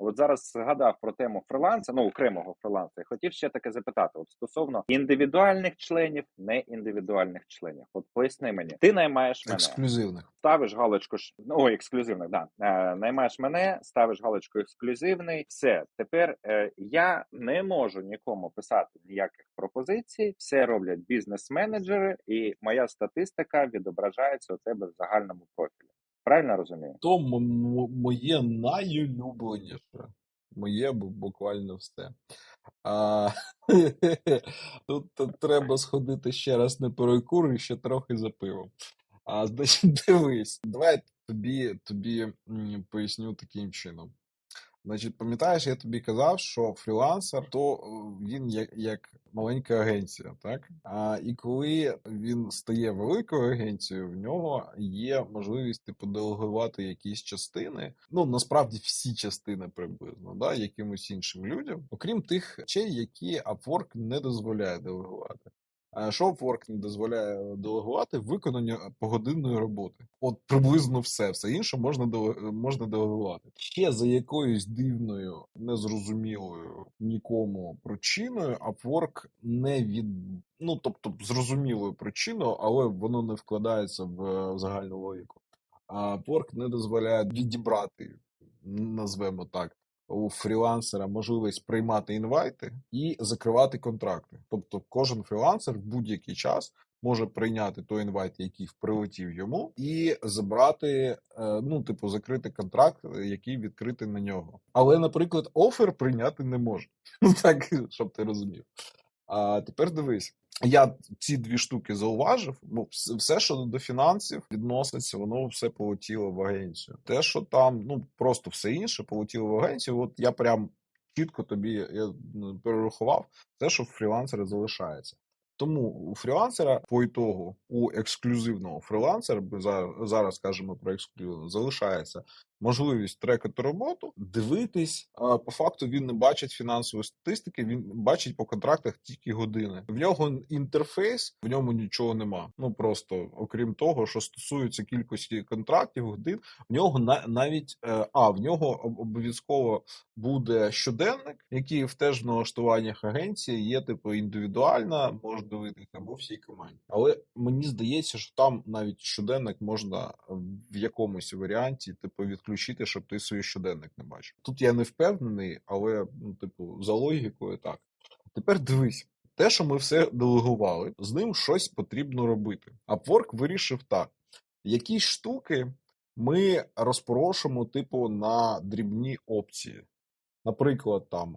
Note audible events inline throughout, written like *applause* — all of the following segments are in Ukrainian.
От зараз згадав про тему фриланса, ну окремого фриланса. і Хотів ще таке запитати: от стосовно індивідуальних членів, не індивідуальних членів. От поясни мені, ти наймаєш мене, Ексклюзивних. ставиш галочку ну ексклюзивних, да е, наймаєш мене, ставиш галочку ексклюзивний. Все тепер е, я не можу нікому писати ніяких пропозицій. Все роблять бізнес-менеджери, і моя статистика відображається у тебе в загальному профілі. Правильно розумію? То м- м- моє найулюбленіше. Моє буквально все. А, *laughs* тут треба сходити ще раз на перекур і ще трохи за пивом. А, значить, *laughs* дивись, давай тобі, тобі поясню таким чином. Значить, пам'ятаєш, я тобі казав, що фрілансер то е, він як, як маленька агенція, так? А, і коли він стає великою агенцією, в нього є можливість типу делегувати якісь частини. Ну насправді всі частини приблизно, да, якимось іншим людям, окрім тих речей, які Upwork не дозволяє делегувати. Що Upwork не дозволяє делегувати виконання погодинної роботи. От приблизно все. Все інше можна деле- можна делегувати. Ще за якоюсь дивною, незрозумілою нікому причиною Upwork не від ну тобто зрозумілою причиною, але воно не вкладається в е, загальну логіку. А Upwork не дозволяє відібрати, назвемо так, у фрілансера можливість приймати інвайти і закривати контракти. Тобто, кожен фрілансер в будь-який час може прийняти той інвайт, який прилетів йому, і забрати, е, ну, типу, закрити контракт, який відкритий на нього. Але, наприклад, офер прийняти не може. *laughs* Так, щоб ти розумів. А тепер дивись. Я ці дві штуки зауважив, бо все, що до фінансів відноситься, воно все полетіло в агенцію. Те, що там, ну просто все інше полетіло в агенцію. От я прям чітко тобі я ну, перерахував те, що в фрілансера залишається. Тому у фрілансера по ітогу, у ексклюзивного фрілансера, зараз кажемо про ексклюзивно, залишається можливість трекати роботу, дивитись. А по факту він не бачить фінансової статистики, він бачить по контрактах тільки години. В нього інтерфейс, в ньому нічого нема. Ну просто окрім того, що стосується кількості контрактів, годин, в нього на навіть е, а в нього обов'язково буде щоденник, який в теж в налаштуваннях агенції є типу індивідуальна, може дивитися або всій команді. Але мені здається, що там навіть щоденник можна в якомусь варіанті, типу, відключити, щоб ти свій щоденник не бачив. Тут я не впевнений, але ну, типу, за логікою так. Тепер дивись. Те, що ми все делегували, з ним щось потрібно робити. Upwork вирішив так: якісь штуки ми розпорошимо, типу, на дрібні опції. Наприклад, там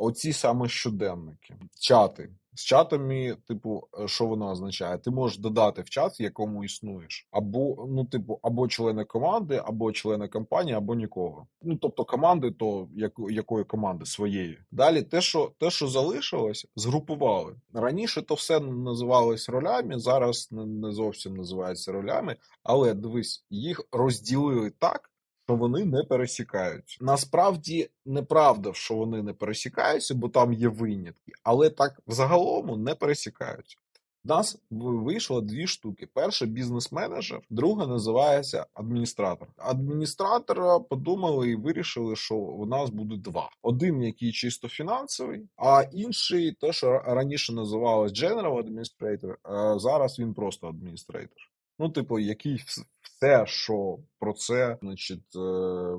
оці саме щоденники, чати. З чатами, типу, е, що воно означає? Ти можеш додати в чат, в якому існуєш, або ну, типу, або члени команди, або члени компанії, або нікого. Ну тобто команди, то яко- якої команди своєї. Далі, те, що те, що залишилось, згрупували раніше. То все називалось ролями. Зараз не, не зовсім називається ролями, але дивись, їх розділили так що вони не пересікаються. Насправді неправда, що вони не пересікаються, бо там є винятки, але так взагалом не пересікаються. У нас вийшло дві штуки: перша бізнес-менеджер, друга називається адміністратор. Адміністратора подумали і вирішили, що у нас буде два: один, який чисто фінансовий, а інший, те, що раніше називалось General Administrator, а зараз він просто адміністратор. Ну, типу, який все, що про це, значить, е,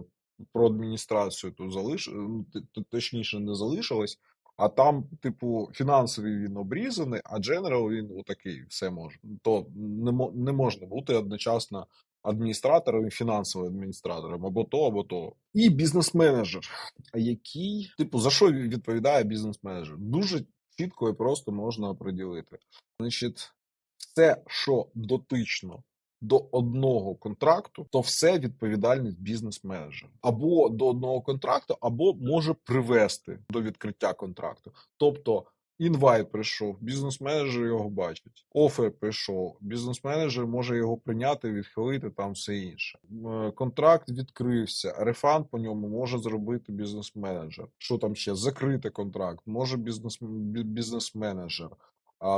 про адміністрацію тут залиш... ну, т- т- точніше, не залишилось. А там, типу, фінансовий він обрізаний, а General він отакий, все може. То не можна бути одночасно адміністратором і фінансовим адміністратором, або то, або то. І бізнес-менеджер, який, типу, за що відповідає бізнес-менеджер? Дуже чітко і просто можна оприділити. Значить, все, що дотично до одного контракту, то все відповідальність бізнес-менеджера. Або до одного контракту, або може привести до відкриття контракту. Тобто. Інвайт прийшов, бізнес-менеджер його бачить. Офер прийшов, бізнес-менеджер може його прийняти, відхилити там все інше. Е, Контракт відкрився, рефанд по ньому може зробити бізнес-менеджер. Що там ще? Закрити контракт, може бізнес бі- бізнес-менеджер.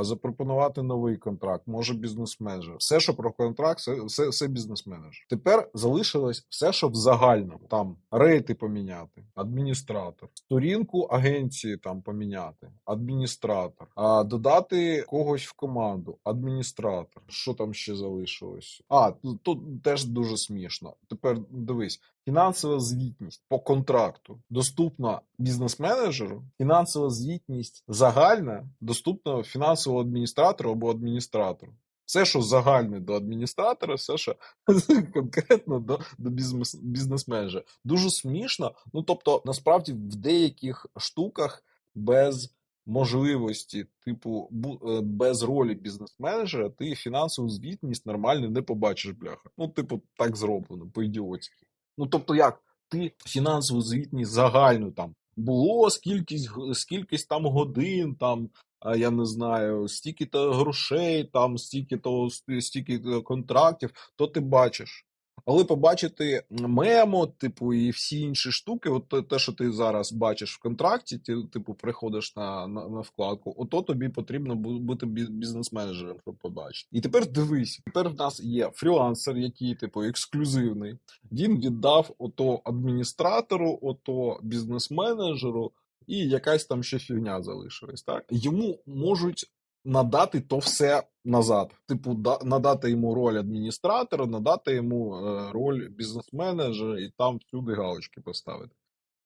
Запропонувати новий контракт, може бізнес-менеджер. Все, що про контракт, все, все, все бізнес-менеджер. Тепер залишилось все, що в загальному. Там рейти поміняти, адміністратор, сторінку агенції там поміняти, адміністратор, а додати когось в команду, адміністратор. Що там ще залишилось? А тут теж дуже смішно. Тепер дивись. Фінансова звітність по контракту доступна бізнес-менеджеру. Фінансова звітність загальна доступна фінансовому адміністратору або адміністратору. Все, що загальне до адміністратора, все, що *laughs* конкретно до, до бізнес, бізнес-менеджера. Дуже смішно. Ну тобто, насправді, в деяких штуках без можливості, типу, е, без ролі бізнес-менеджера, ти фінансову звітність нормально не побачиш, бляха. Ну, типу, так зроблено, по-ідіотськи. Ну, тобто, як ти фінансову звітність загальну там було скількись, скількись там годин, там, я не знаю, стільки-то грошей, там, стільки-то стільки контрактів, то ти бачиш. Але побачити мемо, типу, і всі інші штуки, от те- що ти зараз бачиш в контракті, ти, типу, приходиш на, на, на вкладку, ото тобі потрібно бу- бути бі- бізнес-менеджером, щоб побачити. І тепер дивись, тепер в нас є фрілансер, який, типу, ексклюзивний. Він віддав ото адміністратору, ото бізнес-менеджеру, і якась там ще фігня залишилась. Так йому можуть надати то все назад. Типу, да, надати йому роль адміністратора, надати йому е, роль бізнес-менеджера і там всюди галочки поставити.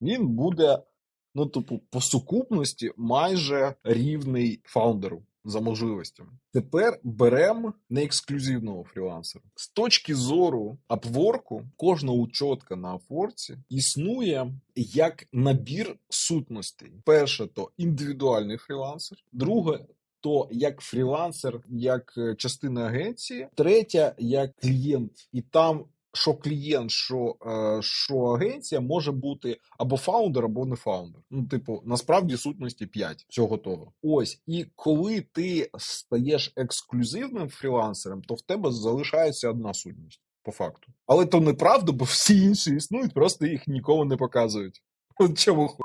Він буде, ну, типу, по сукупності майже рівний фаундеру за можливостями. Тепер беремо не ексклюзивного фрілансера. З точки зору апворку, кожна учотка на апворці існує як набір сутностей. Перше то індивідуальний фрілансер, друге то як фрілансер, як е, частина агенції, третя як клієнт, і там. Що клієнт, що, е, що агенція може бути або фаундер, або не фаундер. Ну, типу, насправді сутності 5, всього того. Ось, і коли ти стаєш ексклюзивним фрілансером, то в тебе залишається одна сутність, по факту. Але то неправда, бо всі інші існують, просто їх нікому не показують. От чому ху...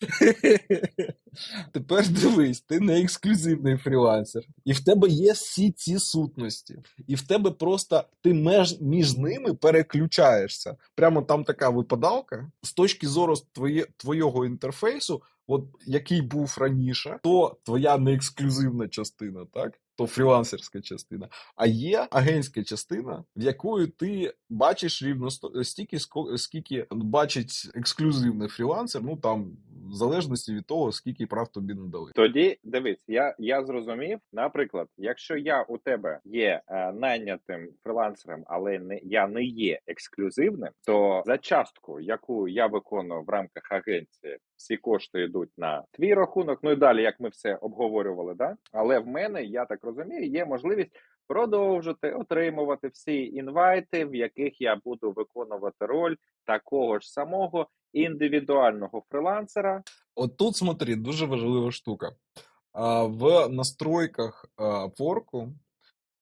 *laughs* Тепер дивись, ти не ексклюзивний фрілансер, і в тебе є всі ці сутності, і в тебе просто ти меж між ними переключаєшся. Прямо там така випадалка. З точки зору твоє, твого інтерфейсу, от який був раніше, то твоя не ексклюзивна частина, так? То фрілансерська частина. А є агентська частина, в якої ти бачиш рівно стільки, скільки бачить ексклюзивний фрілансер, ну там в залежності від того, скільки прав тобі надали. Тоді дивись, я, я зрозумів. Наприклад, якщо я у тебе є е, найнятим фрилансером, але не я не є ексклюзивним, то за частку, яку я виконую в рамках агенції, всі кошти йдуть на твій рахунок. Ну і далі, як ми все обговорювали, да але в мене я так розумію, є можливість. Продовжити отримувати всі інвайти, в яких я буду виконувати роль такого ж самого індивідуального фрилансера, От тут смотри, дуже важлива штука. В настройках Upwork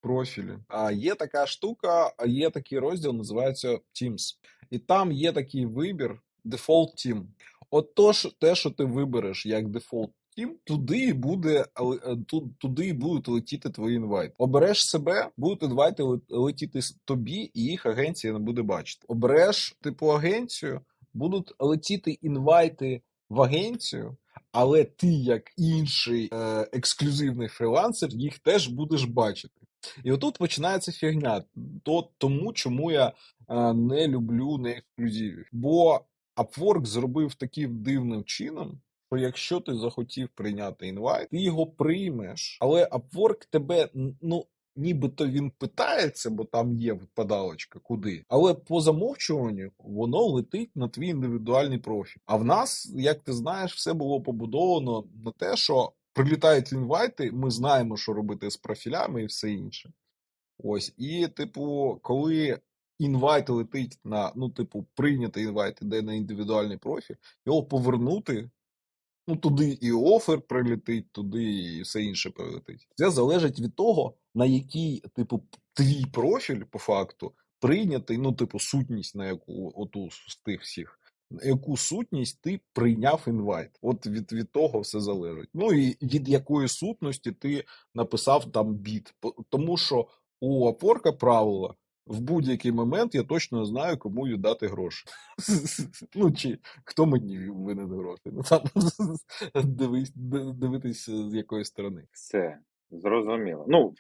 профілі є така штука, є такий розділ, називається Teams. І там є такий вибір Default Team. От то, те, що ти вибереш як Default Team, туди і буде е, туди і будуть летіти твої інвайти. Обереш себе, будуть інвайти летіти тобі, і їх агенція не буде бачити. Обереш типу агенцію, будуть летіти інвайти в агенцію, але ти, як інший е, ексклюзивний фрілансер, їх теж будеш бачити. І отут починається фігня. То, тому, чому я е, не люблю не ексклюзивів. Бо Upwork зробив таким дивним чином, що якщо ти захотів прийняти інвайт, ти його приймеш, але Upwork тебе ну. Нібито він питається, бо там є впадалочка, куди. Але по замовчуванню воно летить на твій індивідуальний профіль. А в нас, як ти знаєш, все було побудовано на те, що прилітають інвайти, ми знаємо, що робити з профілями і все інше. Ось, і, типу, коли інвайт летить на, ну, типу, прийняти інвайт іде на індивідуальний профіль, його повернути. Ну, туди і офер прилетить, туди і все інше прилетить. Це залежить від того, на який, типу, твій профіль, по факту, прийнятий, ну, типу, сутність, на яку оту з тих всіх на яку сутність ти прийняв інвайт. От від, від того все залежить. Ну і від якої сутності ти написав там біт. Тому що у опорка правило. В будь-який момент я точно знаю, кому віддати гроші. *laughs* Ну, чи хто мені винен гроші. Ну, там *laughs* дивитись з якої сторони. Все, зрозуміло. Ну,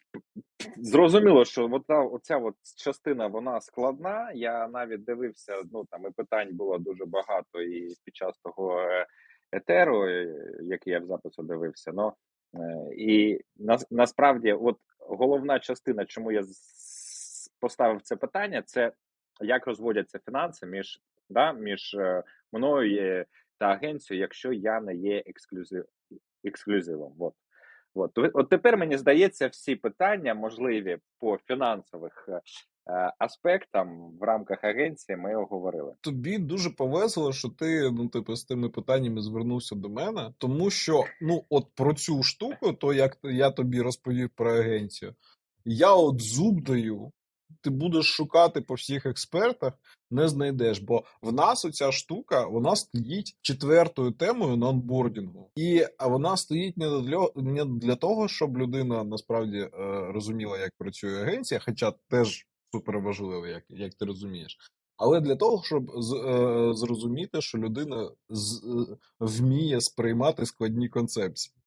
зрозуміло, що ота, оця от частина вона складна. Я навіть дивився, ну там і питань було дуже багато і під час того е, етеру, е, який я в запису дивився. Ну, е, і на, насправді, от головна частина, чому я поставив це питання, це як розводяться фінанси між, да, між е, мною е, та агенцією, якщо я не є ексклюзив, ексклюзивом. От. От, от тепер мені здається, всі питання можливі по фінансових е, аспектам в рамках агенції ми оговорили. тобі дуже повезло, що ти ну, типу, з тими питаннями звернувся до мене, тому що ну, от про цю штуку, то як я тобі розповів про агенцію, я от зуб даю. Ти будеш шукати по всіх експертах, не знайдеш, бо в нас оця штука вона стоїть четвертою темою на онбордінгу, і вона стоїть не для, не для того, щоб людина насправді е, розуміла, як працює агенція, хоча теж супер важливо, як, як ти розумієш. Але для того, щоб з, е, зрозуміти, що людина з, е, вміє сприймати складні концепції.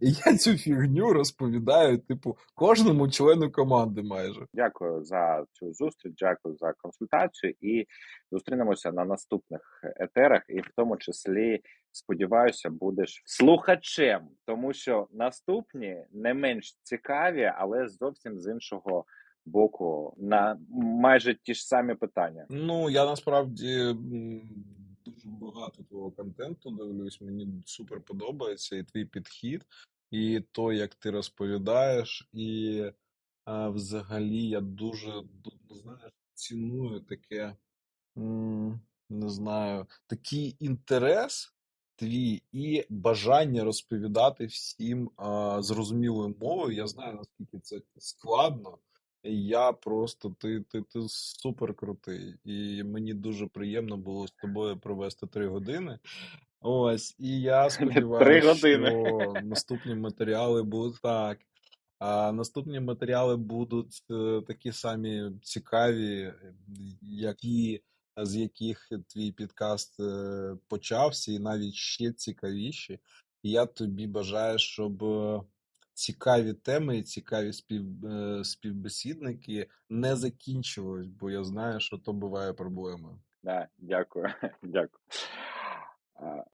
І я цю фігню розповідаю, типу, кожному члену команди майже. Дякую за цю зустріч, дякую за консультацію і зустрінемося на наступних етерах, і в тому числі сподіваюся, будеш слухачем, тому що наступні не менш цікаві, але зовсім з іншого боку, на майже ті ж самі питання. Ну, я насправді дуже багато твого контенту дивлюсь, мені супер подобається і твій підхід, і то, як ти розповідаєш, і а, взагалі я дуже ду- знаєш, ціную таке, не знаю, такий інтерес твій і бажання розповідати всім а, зрозумілою мовою. Я знаю, наскільки це складно. Я просто ти, ти, ти супер крутий, і мені дуже приємно було з тобою провести три години. Ось, і я *laughs* сподіваюся, що *laughs* наступні матеріали будуть так. А наступні матеріали будуть е, такі самі цікаві, які з яких твій підкаст е, почався, і навіть ще цікавіші. І я тобі бажаю, щоб е, цікаві теми і цікаві спів, е, співбесідники не закінчувались, бо я знаю, що то буває проблемою. Да, дякую, *laughs* дякую.